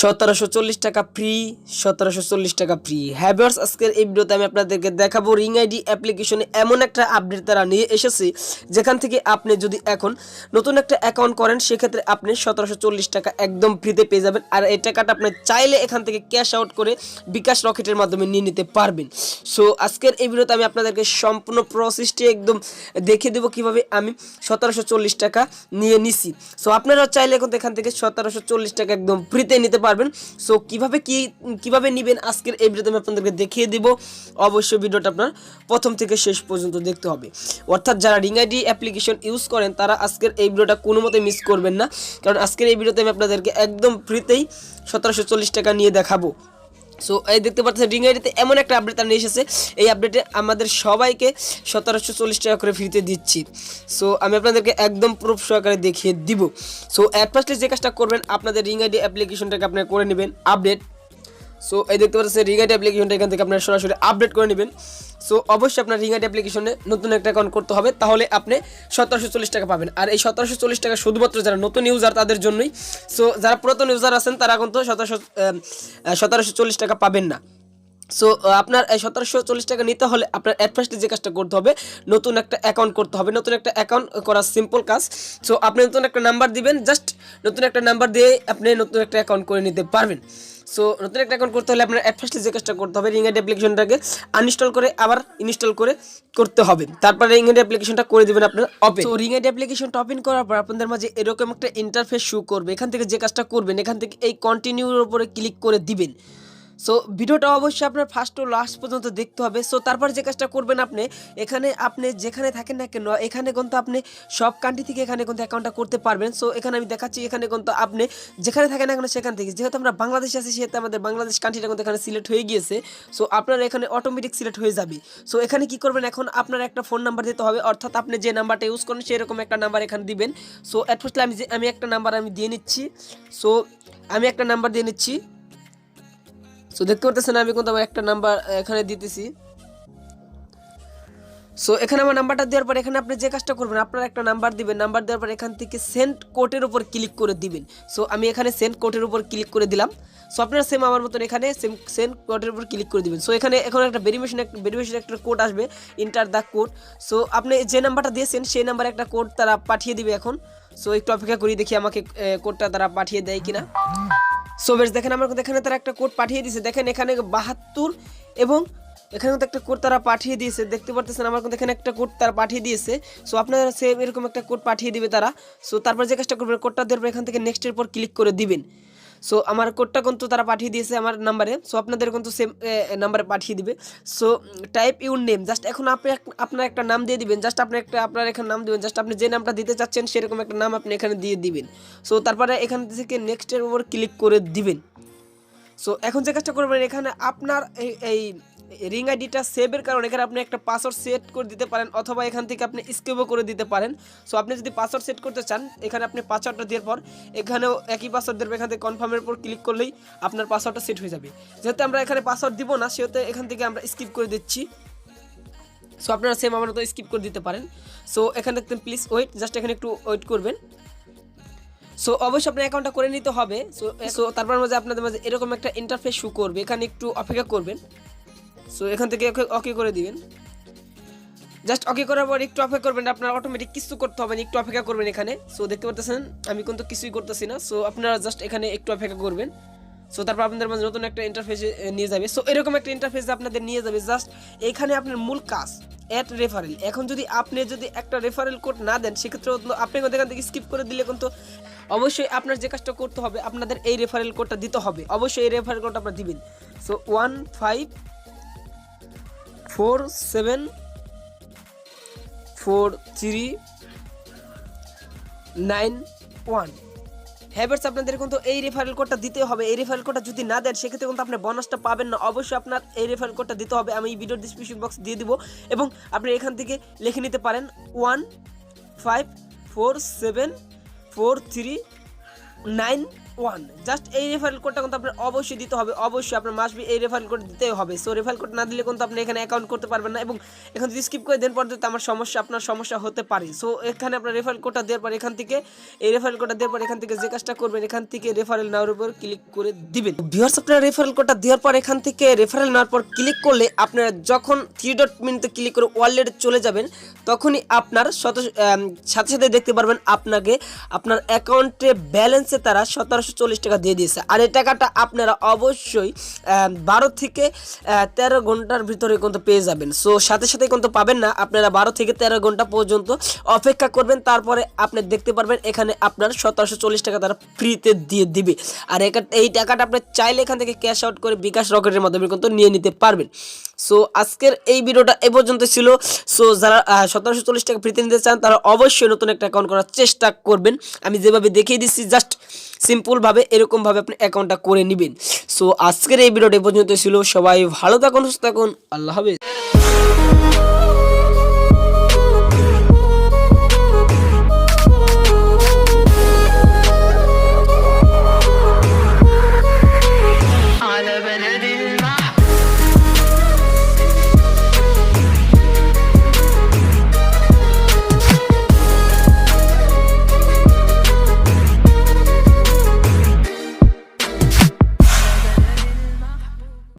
সতেরোশো চল্লিশ টাকা ফ্রি সতেরোশো চল্লিশ টাকা ফ্রি হ্যাভার্স আজকের এই ভিডিওতে আমি আপনাদেরকে দেখাবো রিং আইডি অ্যাপ্লিকেশনে এমন একটা আপডেট তারা নিয়ে এসেছে, যেখান থেকে আপনি যদি এখন নতুন একটা অ্যাকাউন্ট করেন, সেক্ষেত্রে আপনি সতেরোশো চল্লিশ টাকা একদম ফ্রিতে পেয়ে যাবেন। আর এই টাকাটা আপনি চাইলে এখান থেকে ক্যাশ আউট করে বিকাশ রকেটের মাধ্যমে নিয়ে নিতে পারবেন। সো আজকের এই ভিডিওতে আমি আপনাদেরকে সম্পূর্ণ প্রসেসটি একদম দেখিয়ে দেবো কীভাবে আমি সতেরোশো চল্লিশ টাকা নিয়ে নিছি। সো আপনারাও চাইলে এখন এখান থেকে সতেরোশো চল্লিশ টাকা একদম ফ্রিতে নিতে পারবেন। সো কীভাবে কি, কীভাবে নেবেন আজকের এই ভিডিওতে আমি আপনাদেরকে দেখিয়ে দেব। অবশ্যই ভিডিওটা আপনার প্রথম থেকে শেষ পর্যন্ত দেখতে হবে। অর্থাৎ যারা রিং আইডি অ্যাপ্লিকেশন ইউজ করেন, তারা আজকের এই ভিডিওটা কোনো মতে মিস করবেন না। কারণ আজকের এই ভিডিওতে আমি আপনাদেরকে একদম ফ্রিতেই সতেরোশো চল্লিশ টাকা নিয়ে দেখাবো। সো এই দেখতে পাচ্ছেন, রিং আইডিতে এমন একটা আপডেট নিয়ে এসেছে। এই আপডেটে আমাদের সবাইকে সতেরোশো চল্লিশ টাকা করে ফ্রিতে দিচ্ছি। সো আমি আপনাদেরকে একদম প্রুফ সহকারে দেখিয়ে দিব। সো অ্যাট যে কাজটা করবেন, আপনাদের রিং আইডি অ্যাপ্লিকেশনটাকে আপনারা করে নেবেন আপডেট সো এই দেখতে পাচ্ছেন রিং আইডি অ্যাপ্লিকেশনটা এখান থেকে আপনারা সরাসরি আপডেট করে নেবেন। সো অবশ্যই আপনার রিং আইডি অ্যাপ্লিকেশনে নতুন একটা অ্যাকাউন্ট করতে হবে, তাহলে আপনি সতেরোশো চল্লিশ টাকা পাবেন। আর এই সতেরোশো চল্লিশ টাকা শুধুমাত্র যারা নতুন ইউজার তাদের জন্যই সো যারা পুরাতন ইউজার আছেন, তারা কিন্তু সতেরোশো সতেরোশো চল্লিশ টাকা পাবেন না। সো আপনার এই সতেরোশো চল্লিশ টাকা নিতে হলে আপনার অ্যাট ফার্স্টে যে কাজটা করতে হবে, নতুন একটা অ্যাকাউন্ট করতে হবে। নতুন একটা অ্যাকাউন্ট করা সিম্পল কাজ সো আপনি নতুন একটা নাম্বার দিবেন জাস্ট নতুন একটা নাম্বার দিয়ে আপনি নতুন একটা অ্যাকাউন্ট করে নিতে পারবেন। সো নতুন একটা অ্যাকাউন্ট করতে হলে আপনার ফার্স্টে যে কাজটা করতে হবে রিং অ্যাপ্লিকেশনটাকে আনইনস্টল করে, আবার ইনস্টল করে করতে হবে। তারপরে রিং অ্যাপ্লিকেশনটা করে দিবেন আপনার ওপেন তো রিং অ্যাপ্লিকেশনটা ওপেন করার পর আপনাদের মাঝে এরকম একটা ইন্টারফেস শো করবে। এখান থেকে যে কাজটা করবেন, এখান থেকে এই কন্টিনিউর উপরে ক্লিক করে দিবেন। সো ভিডিওটা অবশ্যই আপনার ফার্স্ট ও লাস্ট পর্যন্ত দেখতে হবে। সো তারপর যে কাজটা করবেন আপনি, এখানে আপনি যেখানে থাকেন না কেন, এখানে কিন্তু আপনি সব কান্ট্রি থেকে এখানে কিন্তু অ্যাকাউন্টটা করতে পারবেন। সো এখানে আমি দেখাচ্ছি, এখানে কিন্তু আপনি যেখানে থাকেন না কেন, সেখান থেকে। যেহেতু আমরা বাংলাদেশে আছি, সেহেতু আমাদের বাংলাদেশ কান্ট্রিটা কিন্তু এখানে সিলেক্ট হয়ে গিয়েছে। সো আপনার এখানে অটোমেটিক সিলেক্ট হয়ে যাবে। সো এখানে কি করবেন এখন, আপনার একটা ফোন নাম্বার দিতে হবে। অর্থাৎ আপনি যে নাম্বারটা ইউজ করেন, সেরকম একটা নাম্বার এখানে দিবেন। সো অ্যাট ফার্স্ট আমি যে, আমি একটা নাম্বার আমি দিয়ে নিচ্ছি। সো আমি একটা নাম্বার দিয়ে নিচ্ছি। সো দেখতে পারতেছেন আমি কিন্তু আমার একটা নাম্বার এখানে দিতেছি। সো এখানে আমার নাম্বারটা দেওয়ার পর এখানে আপনি যে কাজটা করবেন, আপনার একটা নাম্বার দিবেন। নাম্বার দেওয়ার পর এখান থেকে সেন্ট কোডের উপর ক্লিক করে দিবেন। সো আমি এখানে সেন্ট কোডের উপর ক্লিক করে দিলাম। সো আপনারা সেম আমার মতন এখানে সেম সেন্ট কোডের উপর ক্লিক করে দিবেন। সো এখানে এখন একটা ভেরিফিকেশন একটা ভেরিফিকেশন একটা কোড আসবে ইন্টার দ্য কোড সো আপনি যে নাম্বারটা দিয়েছেন, সেই নাম্বারে একটা কোড তারা পাঠিয়ে দিবে এখন। সো একটু অপেক্ষা করি, দেখি আমাকে কোডটা তারা পাঠিয়ে দেয় কিনা। সো বেশ, দেখেন আমার এখানে তারা একটা কোড পাঠিয়ে দিয়েছে। দেখেন, এখানে বাহাত্তর এবং এখানে কিন্তু একটা কোড তারা পাঠিয়ে দিয়েছে। দেখতে পারতেছেন, আমার কিন্তু এখানে একটা কোড তারা পাঠিয়ে দিয়েছে। সো আপনারা সেম এরকম একটা কোড পাঠিয়ে দিবে তারা। সো তারপর যে কাজটা করবেন কোডটা দেওয়ার পর এখান থেকে নেক্সটের পর ক্লিক করে দিবেন। সো আমার কোডটা কিন্তু তারা পাঠিয়ে দিয়েছে আমার নাম্বারে সো আপনাদের কিন্তু সেম নাম্বারে পাঠিয়ে দিবে। So type your name just এখন আপনি আপনার একটা নাম দিয়ে দিবেন। জাস্ট আপনি একটা, আপনার এখানে নাম দেবেন। জাস্ট আপনি যে নামটা দিতে চাচ্ছেন, সেরকম একটা নাম আপনি এখানে দিয়ে দিবেন। সো তারপরে এখান থেকে নেক্সটের উপর ক্লিক করে দিবেন। সো এখন যে কাজটা করবেন, এখানে আপনার এই রিং আইডিটা সেভের কারণে এখানে আপনি একটা পাসওয়ার্ড সেট করে দিতে পারেন অথবা এখান থেকে আপনি স্কেপও করে দিতে পারেন। সো আপনি যদি পাসওয়ার্ড সেট করতে চান, এখানে আপনি পাসওয়ার্ডটা দেওয়ার পর, এখানেও একই পাসওয়ার্ড দেবেন এখান থেকে কনফার্মের উপর ক্লিক করলেই আপনার পাসওয়ার্ডটা সেট হয়ে যাবে। যেহেতু আমরা এখানে পাসওয়ার্ড দিব না, সেহেতু এখান থেকে আমরা স্কিপ করে দিচ্ছি। সো আপনারা সেম আমার মতো স্কিপ করে দিতে পারেন। সো এখানে দেখতেন প্লিজ ওয়েট জাস্ট এখানে একটু ওয়েট করবেন। সো অবশ্যই আপনার অ্যাকাউন্টটা করে নিতে হবে। সো সো তারপর মাঝে আপনাদের মাঝে এরকম একটা ইন্টারফেস শু করবে। এখানে একটু অপেক্ষা করবেন। সো এখান থেকে ওকে করে দিবেন। জাস্ট ওকে করার পর একটু অপেক্ষা করবেন, আপনার অটোমেটিক কিছু করতে হবে না, একটু অপেক্ষা করবেন এখানে। সো দেখতে পাচ্ছেন আমি কিন্তু কিছুই করতেছি না। সো আপনারা জাস্ট এখানে একটু অপেক্ষা করবেন। সো তারপর আপনাদের মাঝে নতুন একটা ইন্টারফেসে নিয়ে যাবে। সো এরকম একটা ইন্টারফেস আপনাদের নিয়ে যাবে। জাস্ট এখানে আপনার মূল কাজ অ্যাট রেফারেল এখন যদি আপনি যদি একটা রেফারেল কোড না দেন সেক্ষেত্রে আপনি এখান থেকে স্কিপ করে দিলে কিন্তু অবশ্যই আপনার যে কাজটা করতে হবে, আপনাদের এই রেফারেল কোডটা দিতে হবে। অবশ্যই এই রেফারেল কোডটা আপনার দিবেন। So one five four seven four three nine one. হ্যাভার্স আপনাদের কিন্তু এই রেফারেল কোডটা দিতে হবে। এই রেফারেল কোডটা যদি না দেন, সেক্ষেত্রে কিন্তু আপনি বোনাসটা পাবেন না। অবশ্যই আপনার এই রেফারেল কোডটা দিতে হবে। আমি এই ভিডিওর ডিসক্রিপশন বক্স দিয়ে দিব এবং আপনি এখান থেকে লিখে নিতে পারেন one five four seven four three nine one just এই রেফারেল কোডটা কিন্তু আপনার অবশ্যই দিতে হবে। অবশ্যই আপনার মাস এই রেফারেল কোড দিতে হবে। সো রেফারেল কোড না দিলে কিন্তু আপনি এখানে অ্যাকাউন্ট করতে পারবেন না এবং এখন যদি স্কিপ করে দেন পর্যন্ত আমার সমস্যা, আপনার সমস্যা হতে পারে। সো এখানে আপনার রেফারেল কোডটা দেওয়ার পর এখান থেকে, এই রেফারেল কোডটা দেওয়ার পর এখান থেকে যে কাজটা করবেন, এখান থেকে রেফারেল নেওয়ার উপর ক্লিক করে দিবেন। ভিউয়ার্স আপনার রেফারেল কোডটা দেওয়ার পর এখান থেকে রেফারেল নেওয়ার পর ক্লিক করলে আপনারা যখন থ্রি ডট মিনিটে ক্লিক করে ওয়ালেটে চলে যাবেন, তখনই আপনার সাথে সাথে দেখতে পারবেন আপনাকে, আপনার অ্যাকাউন্টে ব্যালেন্সে তারা সতেরোশো চল্লিশ টাকা দিয়ে দিয়েছে। আর এই টাকাটা আপনারা অবশ্যই বারো থেকে তেরো ঘণ্টার ভিতরে কিন্তু পেয়ে যাবেন। সো সাথে সাথে কিন্তু পাবেন না। আপনারা বারো থেকে তেরো ঘণ্টা পর্যন্ত অপেক্ষা করবেন। তারপরে আপনি দেখতে পারবেন, এখানে আপনার সতেরোশো চল্লিশ টাকা তারা ফ্রিতে দিয়ে দিবে। আর এই টাকাটা আপনি চাইলে এখান থেকে ক্যাশ আউট করে বিকাশ রকেটের মাধ্যমে কিন্তু নিয়ে নিতে পারবেন। সো আজকের এই ভিডিওটা এ পর্যন্ত ছিল। সো যারা সতেরোশো চল্লিশ টাকা ফ্রিতে নিতে চান, তারা অবশ্যই নতুন একটা অ্যাকাউন্ট করার চেষ্টা করবেন। আমি যেভাবে দেখিয়ে দিচ্ছি জাস্ট সিম্পলভাবে, এরকমভাবে আপনি অ্যাকাউন্টটা করে নেবেন। সো আজকের এই ভিডিওটি পর্যন্ত ছিল। সবাই ভালো থাকুন, সুস্থ থাকুন। আল্লাহ হাফেজ।